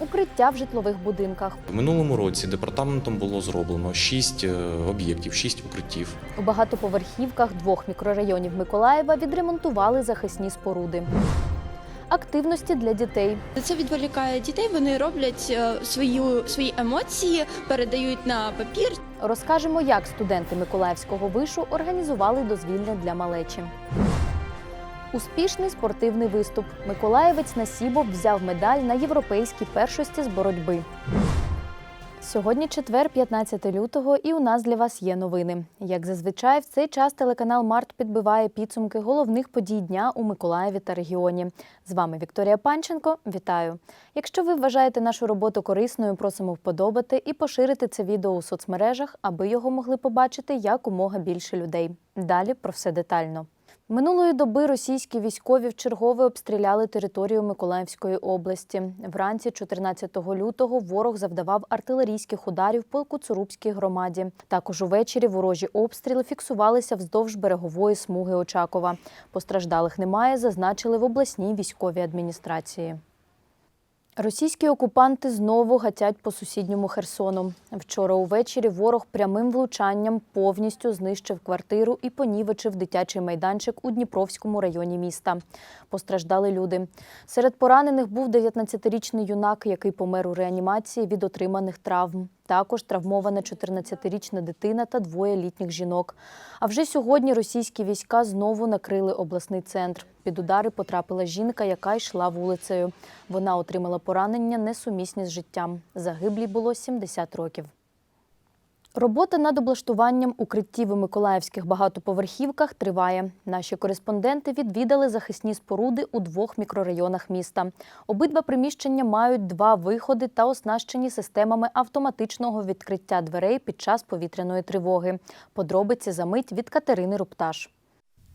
укриття в житлових будинках. В минулому році департаментом було зроблено шість е, об'єктів, шість укриттів. У багатоповерхівках двох мікрорайонів Миколаєва відремонтували захисні споруди. Активності для дітей. Це відволікає дітей. Вони роблять е, свою свої емоції, передають на папір. Розкажемо, як студенти Миколаївського вишу організували дозвілля для малечі. Успішний спортивний виступ. Миколаєвець Насібов взяв медаль на європейській першості з боротьби. Сьогодні четвер, 15 лютого, і у нас для вас є новини. Як зазвичай, в цей час телеканал Март підбиває підсумки головних подій дня у Миколаєві та регіоні. З вами Вікторія Панченко. Вітаю! Якщо ви вважаєте нашу роботу корисною, просимо вподобати і поширити це відео у соцмережах, аби його могли побачити якомога більше людей. Далі про все детально. Минулої доби російські військові вчергове обстріляли територію Миколаївської області. Вранці 14 лютого ворог завдавав артилерійських ударів по Куцурубській громаді. Також увечері ворожі обстріли фіксувалися вздовж берегової смуги Очакова. Постраждалих немає, зазначили в обласній військовій адміністрації. Російські окупанти знову гатять по сусідньому Херсону. Вчора увечері ворог прямим влучанням повністю знищив квартиру і понівечив дитячий майданчик у Дніпровському районі міста. Постраждали люди. Серед поранених був 19-річний юнак, який помер у реанімації від отриманих травм. Також травмована 14-річна дитина та двоє літніх жінок. А вже сьогодні російські війська знову накрили обласний центр. Під удари потрапила жінка, яка йшла вулицею. Вона отримала поранення несумісні з життям. Загиблій було 70 років. Робота над облаштуванням укриттів у миколаївських багатоповерхівках триває. Наші кореспонденти відвідали захисні споруди у двох мікрорайонах міста. Обидва приміщення мають два виходи та оснащені системами автоматичного відкриття дверей під час повітряної тривоги. Подробиці за мить від Катерини Рупташ.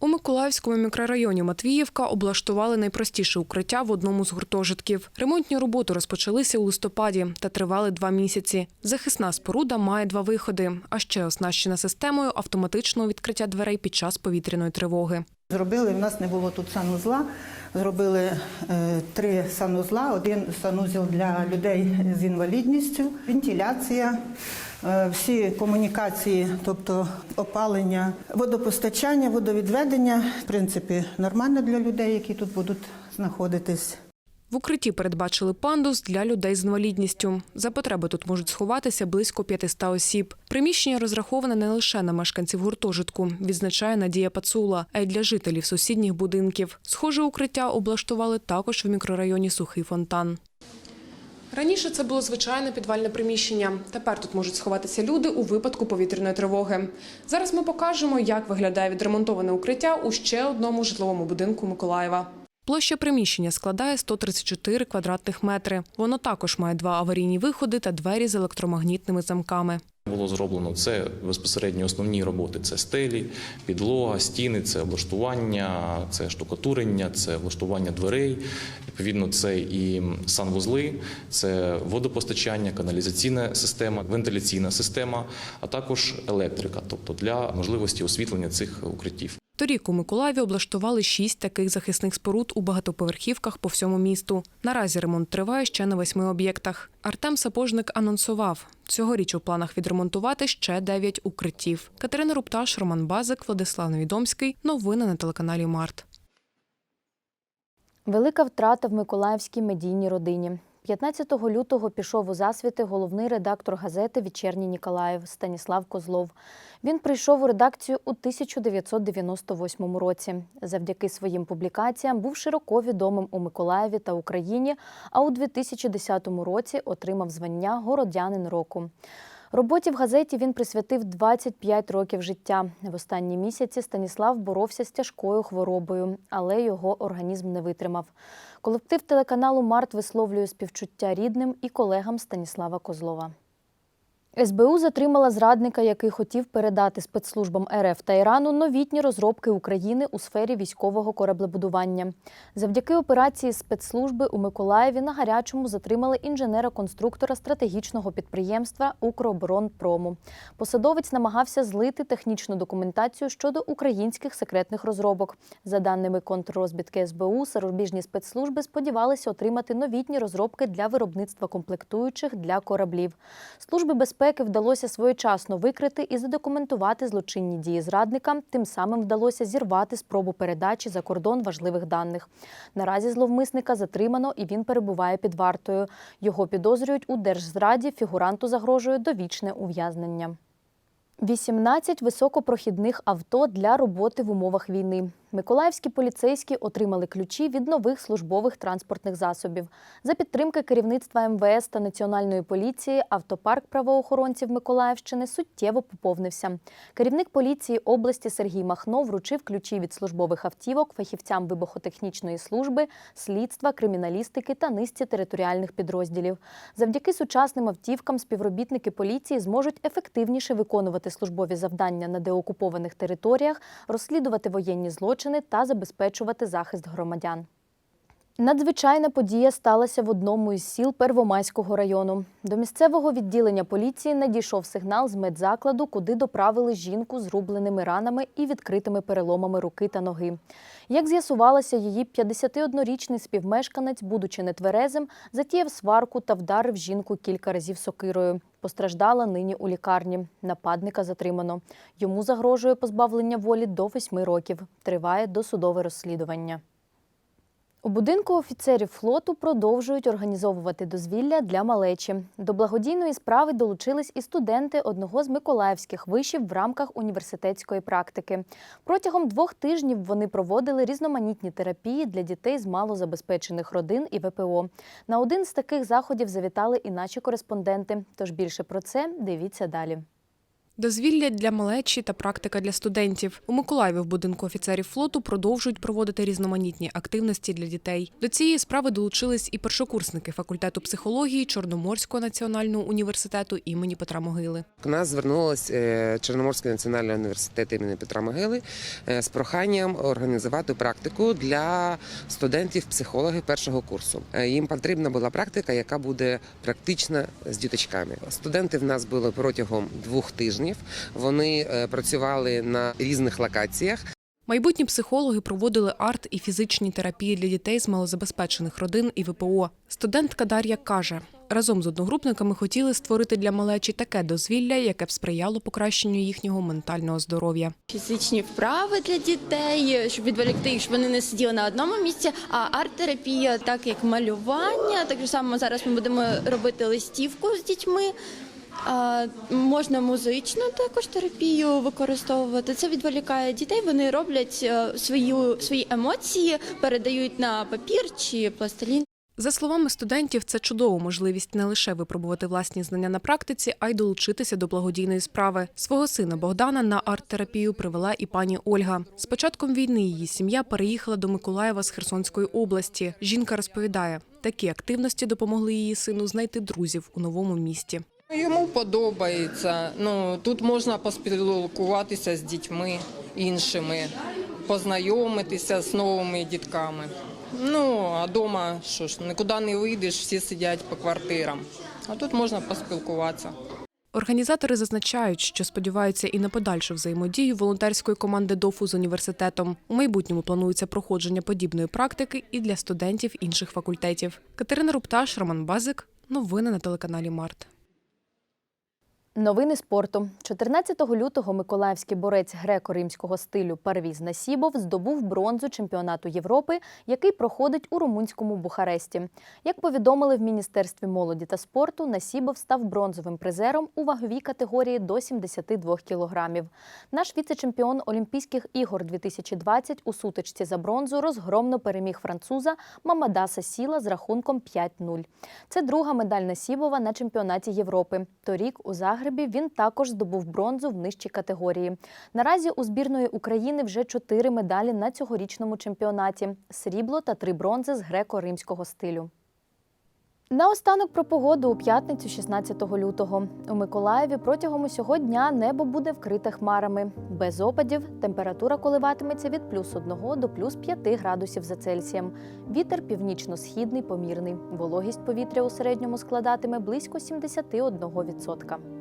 У Миколаївському мікрорайоні Матвіївка облаштували найпростіше укриття в одному з гуртожитків. Ремонтні роботи розпочалися у листопаді та тривали два місяці. Захисна споруда має два виходи, а ще оснащена системою автоматичного відкриття дверей під час повітряної тривоги. Зробили, в нас не було тут санузла. Зробили е, три санузла, один санузел для людей з інвалідністю, вентиляція, всі комунікації, тобто опалення, водопостачання, водовідведення. В принципі, нормально для людей, які тут будуть знаходитись. В укритті передбачили пандус для людей з інвалідністю. За потреби тут можуть сховатися близько 500 осіб. Приміщення розраховане не лише на мешканців гуртожитку, відзначає Надія Пацула, а й для жителів сусідніх будинків. Схоже укриття облаштували також в мікрорайоні Сухий фонтан. Раніше це було звичайне підвальне приміщення. Тепер тут можуть сховатися люди у випадку повітряної тривоги. Зараз ми покажемо, як виглядає відремонтоване укриття у ще одному житловому будинку Миколаєва. Площа приміщення складає 134 квадратних метри. Воно також має два аварійні виходи та двері з електромагнітними замками. Було зроблено це безпосередньо основні роботи: це стелі, підлога, стіни, це облаштування, це штукатурення, це влаштування дверей. Відповідно, це і санвузли, це водопостачання, каналізаційна система, вентиляційна система, а також електрика, тобто для можливості освітлення цих укриттів. Торік у Миколаєві облаштували шість таких захисних споруд у багатоповерхівках по всьому місту. Наразі ремонт триває ще на восьми об'єктах. Артем Сапожник анонсував, цьогоріч у планах відремонтувати ще дев'ять укриттів. Катерина Рупташ, Роман Базик, Владислав Невідомський. Новини на телеканалі Март. Велика втрата в миколаївській медійній родині. 15 лютого пішов у засвіти головний редактор газети Вечірній Ніколаїв Станіслав Козлов. Він прийшов у редакцію у 1998 році. Завдяки своїм публікаціям був широко відомим у Миколаєві та Україні, а у 2010 році отримав звання Городянин року. Роботі в газеті він присвятив 25 років життя. В останні місяці Станіслав боровся з тяжкою хворобою, але його організм не витримав. Колектив телеканалу Март висловлює співчуття рідним і колегам Станіслава Козлова. СБУ затримала зрадника, який хотів передати спецслужбам РФ та Ірану новітні розробки України у сфері військового кораблебудування. Завдяки операції спецслужби у Миколаєві на гарячому затримали інженера-конструктора стратегічного підприємства Укроборонпрому. Посадовець намагався злити технічну документацію щодо українських секретних розробок. За даними контррозвідки СБУ, зарубіжні спецслужби сподівалися отримати новітні розробки для виробництва комплектуючих для кораблів. Служби безпеки вдалося своєчасно викрити і задокументувати злочинні дії зрадника. Тим самим вдалося зірвати спробу передачі за кордон важливих даних. Наразі зловмисника затримано і він перебуває під вартою. Його підозрюють у держзраді. Фігуранту загрожує довічне ув'язнення. 18 високопрохідних авто для роботи в умовах війни. Миколаївські поліцейські отримали ключі від нових службових транспортних засобів. За підтримки керівництва МВС та Національної поліції автопарк правоохоронців Миколаївщини суттєво поповнився. Керівник поліції області Сергій Махно вручив ключі від службових автівок фахівцям вибухотехнічної служби, слідства, криміналістики та низці територіальних підрозділів. Завдяки сучасним автівкам співробітники поліції зможуть ефективніше виконувати службові завдання на деокупованих територіях, розслідувати воєнні злочини та забезпечувати захист громадян. Надзвичайна подія сталася в одному із сіл Первомайського району. До місцевого відділення поліції надійшов сигнал з медзакладу, куди доправили жінку з рубленими ранами і відкритими переломами руки та ноги. Як з'ясувалося, її 51-річний співмешканець, будучи нетверезим, затіяв сварку та вдарив жінку кілька разів сокирою. Постраждала нині у лікарні. Нападника затримано. Йому загрожує позбавлення волі до 8 років. Триває досудове розслідування. У будинку офіцерів флоту продовжують організовувати дозвілля для малечі. До благодійної справи долучились і студенти одного з миколаївських вишів в рамках університетської практики. Протягом двох тижнів вони проводили різноманітні терапії для дітей з малозабезпечених родин і ВПО. На один з таких заходів завітали і наші кореспонденти. Тож більше про це дивіться далі. Дозвілля для малечі та практика для студентів. У Миколаєві в будинку офіцерів флоту продовжують проводити різноманітні активності для дітей. До цієї справи долучились і першокурсники факультету психології Чорноморського національного університету імені Петра Могили. До нас звернулась е, Чорноморський національний університет імені Петра Могили е, з проханням організувати практику для студентів психологів першого курсу. Е, Їм потрібна була практика, яка буде практична з діточками. Студенти в нас були протягом двох тижнів. Вони е, працювали на різних локаціях. Майбутні психологи проводили арт і фізичні терапії для дітей з малозабезпечених родин і ВПО. Студентка Дар'я каже, разом з одногрупниками хотіли створити для малечі таке дозвілля, яке б сприяло покращенню їхнього ментального здоров'я. Фізичні вправи для дітей, щоб відволікти їх, щоб вони не сиділи на одному місці. А арт-терапія, так як малювання, так само зараз ми будемо робити листівку з дітьми. А, можна музичну також терапію використовувати. Це відволікає дітей. Вони роблять е, свою свої емоції, передають на папір чи пластилін. За словами студентів, це чудова можливість не лише випробувати власні знання на практиці, а й долучитися до благодійної справи. Свого сина Богдана на арт-терапію привела і пані Ольга. З початком війни її сім'я переїхала до Миколаєва з Херсонської області. Жінка розповідає, такі активності допомогли її сину знайти друзів у новому місті. Йому подобається. Ну тут можна поспілкуватися з дітьми іншими, познайомитися з новими дітками. Ну а вдома що ж, нікуди не вийдеш, всі сидять по квартирам. А тут можна поспілкуватися. Організатори зазначають, що сподіваються і на подальшу взаємодію волонтерської команди ДОФУ з університетом. У майбутньому планується проходження подібної практики і для студентів інших факультетів. Катерина Рупташ, Роман Базик. Новини на телеканалі Март. Новини спорту. 14 лютого миколаївський борець греко-римського стилю Парвіз Насібов здобув бронзу чемпіонату Європи, який проходить у румунському Бухаресті. Як повідомили в Міністерстві молоді та спорту, Насібов став бронзовим призером у ваговій категорії до 72 кілограмів. Наш віце-чемпіон Олімпійських ігор 2020 у сутичці за бронзу розгромно переміг француза Мамадаса Сіла з рахунком 5-0. Це друга медаль Насібова на чемпіонаті Європи. Торік у Загребі він також здобув бронзу в нижчій категорії. Наразі у збірної України вже чотири медалі на цьогорічному чемпіонаті: срібло та три бронзи з греко-римського стилю. Наостанок про погоду у п'ятницю, 16 лютого. У Миколаєві протягом усього дня небо буде вкрите хмарами. Без опадів температура коливатиметься від плюс 1 до плюс 5 градусів за Цельсієм. Вітер північно-східний помірний. Вологість повітря у середньому складатиме близько 71%.